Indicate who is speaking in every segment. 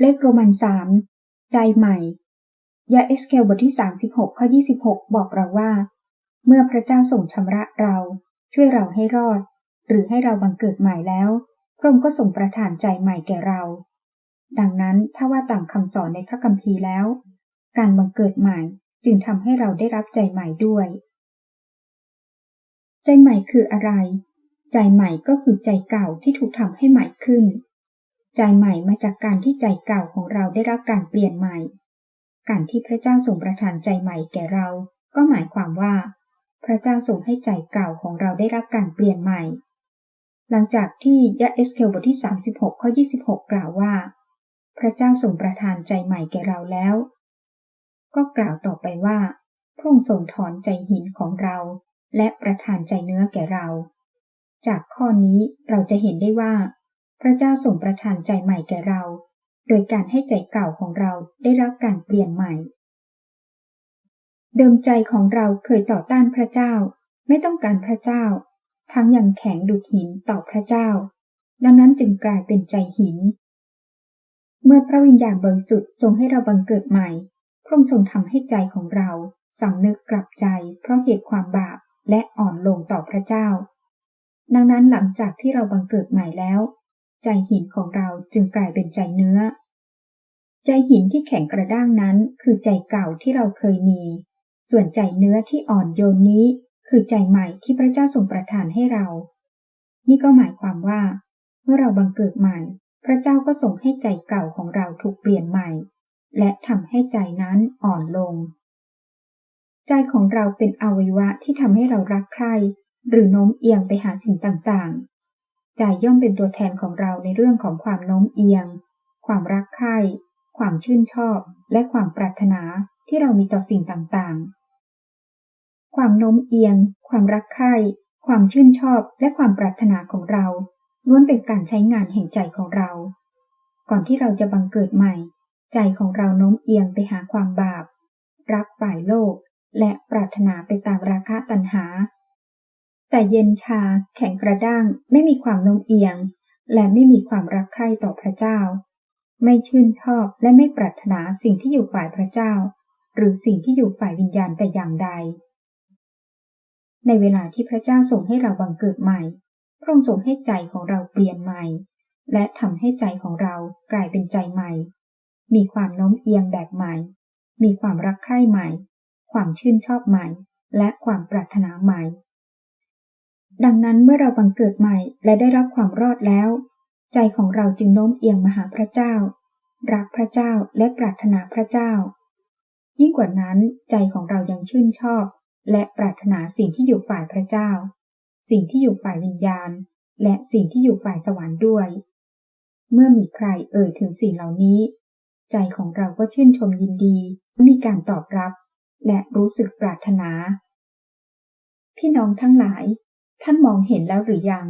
Speaker 1: เลขโรมันสามใจใหม่ ยาเอสเคลบทที่ 36 ข้อ 26 บอกเราว่า เมื่อพระเจ้าส่งชำระเรา ช่วยเราให้รอด หรือให้เราบังเกิดใหม่แล้ว พระองค์ก็ส่งประทานใจใหม่แก่เรา ดังนั้นถ้าว่าตามคำสอนในพระคัมภีร์แล้ว การบังเกิดใหม่จึงทำให้เราได้รับใจใหม่ด้วย ใจใหม่คืออะไร ใจใหม่ก็คือใจเก่าที่ถูกทำให้ใหม่ขึ้น ใจใหม่มาจากการที่ใจเก่าของเราได้รับการเปลี่ยนใหม่ การที่พระเจ้าส่งประทานใจใหม่แก่เรา ก็หมายความว่า พระเจ้าส่งให้ใจเก่าของเราได้รับการเปลี่ยนใหม่ หลังจากที่ยะเอสเคลบทที่ 36 ข้อ 26 กล่าวว่า พระเจ้าส่งประทานใจใหม่แก่เราแล้ว ก็กล่าวต่อไปว่าพระองค์ทรงถอนใจหินของเรา และประทานใจเนื้อแก่เรา จากข้อนี้เราจะเห็นได้ว่า พระเจ้าส่งประทานใจใหม่แก่เรา โดยการให้ใจเก่าของเราได้รับการเปลี่ยนใหม่ เดิมใจของเราเคยต่อต้านพระเจ้า ไม่ต้องการพระเจ้า ทั้งยังแข็งดุดหินต่อพระเจ้า ดังนั้นจึงกลายเป็นใจหิน เมื่อพระวิญญาณบริสุทธิ์ทรงให้เราบังเกิดใหม่ พระองค์ทรงทำให้ใจของเราสำนึกกลับใจเพราะเหตุความบาปและอ่อนลงต่อพระเจ้า ดังนั้นหลังจากที่เราบังเกิดใหม่แล้ว ใจหินของเราจึงกลายเป็นใจเนื้อ ใจหินที่แข็งกระด้างนั้นคือใจเก่าที่เราเคยมี ส่วนใจเนื้อที่อ่อนโยนนี้ คือใจใหม่ที่พระเจ้าทรงประทานให้เรา นี่ก็หมายความว่า เมื่อเราบังเกิดใหม่ พระเจ้าก็ส่งให้ใจเก่าของเราถูกเปลี่ยนใหม่ และทำให้ใจนั้นอ่อนลง ใจของเราเป็นอวัยวะที่ทำให้เรารักใคร่หรือโน้มเอียงไปหาสิ่งต่างๆ ใจย่อมเป็นตัวแทนของเราในเรื่องของความโน้มเอียง ความรักใคร่ความชื่นชอบ และความปรารถนาที่เรามีต่อสิ่งต่างๆ ความโน้มเอียง ความรักใคร่ความชื่นชอบ และความปรารถนาของเราล้วนเป็นการใช้งานแห่งใจของเรา ก่อนที่เราจะบังเกิดใหม่ ใจของเราโน้มเอียงไปหาความบาป รักฝ่ายโลก และปรารถนาไปตามราคะตัณหา แต่เย็นชาแข็งกระด้าง ไม่มีความโน้มเอียง และไม่มีความรักใคร่ต่อพระเจ้า ไม่ชื่นชอบและไม่ปรารถนาสิ่งที่อยู่ฝ่ายพระเจ้า หรือสิ่งที่อยู่ฝ่ายวิญญาณแต่อย่างใด ในเวลาที่พระเจ้าส่งให้เราบังเกิดใหม่ พระองค์ทรงให้ใจของเราเปลี่ยนใหม่ และทำให้ใจของเรากลายเป็นใจใหม่ มีความโน้มเอียงแบบใหม่ มีความรักใคร่ใหม่ ความชื่นชอบใหม่ และความปรารถนาใหม่ ดังนั้นเมื่อเราบังเกิดใหม่และได้รับความรอดแล้ว ใจของเราจึงโน้มเอียงมาหาพระเจ้า รักพระเจ้าและปรารถนาพระเจ้า ยิ่งกว่านั้นใจของเรายังชื่นชอบ และปรารถนาสิ่งที่อยู่ฝ่ายพระเจ้า สิ่งที่อยู่ฝ่ายวิญญาณ และสิ่งที่อยู่ฝ่ายสวรรค์ด้วย เมื่อมีใครเอ่ยถึงสิ่งเหล่านี้ ใจของเราก็ชื่นชมยินดี มีการตอบรับ และรู้สึกปรารถนา พี่น้องทั้งหลาย ท่านมองเห็นแล้วหรือยัง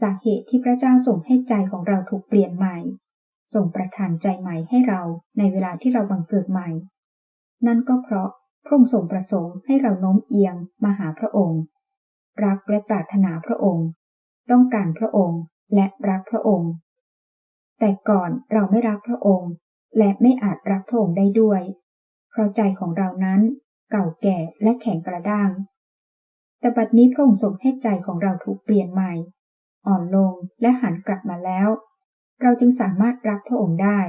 Speaker 1: สากเหตุที่พระเจ้าส่งให้ใจของเราถูกเปลี่ยนใหม่ ส่งประทานใจใหม่ให้เราในเวลาที่เราบังเกิดใหม่ นั่นก็เพราะพระองค์ทรงประสงค์ให้เราโน้มเอียงมาหาพระองค์ รักและปรารถนาพระองค์ ต้องการพระองค์และรักพระองค์ แต่ก่อนเราไม่รักพระองค์ และไม่อาจรักพระองค์ได้ด้วย เพราะใจของเรานั้นเก่าแก่และแข็งกระด้าง แต่บัดนี้พระองค์ทรงให้ใจของเราถูกเปลี่ยนใหม่ อ่อนลงและหันกลับมาแล้ว เราจึงสามารถรักพระองค์ได้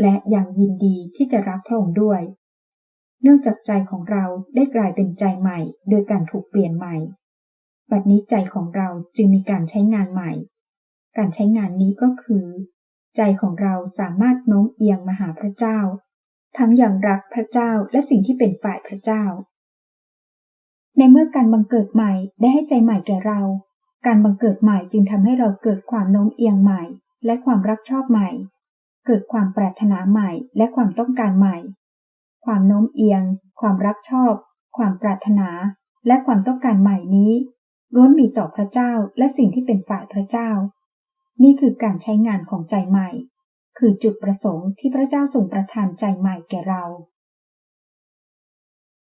Speaker 1: และยังยินดีที่จะรักพระองค์ด้วย เนื่องจากใจของเราได้กลายเป็นใจใหม่ โดยการถูกเปลี่ยนใหม่ บัดนี้ใจของเราจึงมีการใช้งานใหม่ การใช้งานนี้ก็คือ ใจของเราสามารถโน้มเอียงมาหาพระเจ้า ทั้งอย่างรักพระเจ้าและสิ่งที่เป็นฝ่ายพระเจ้า ในเมื่อการบังเกิดใหม่ได้ให้ใจใหม่แก่เรา การบังเกิดใหม่จึงทำให้เราเกิดความโน้มเอียงใหม่ และความรักชอบใหม่ เกิดความปรารถนาใหม่ และความต้องการใหม่ ความโน้มเอียง ความรักชอบ ความปรารถนา และความต้องการใหม่นี้ล้วนมีต่อพระเจ้าและสิ่งที่เป็นฝ่ายพระเจ้า นี่คือการใช้งานของใจใหม่ คือจุดประสงค์ที่พระเจ้าทรงประทานใจใหม่แก่เรา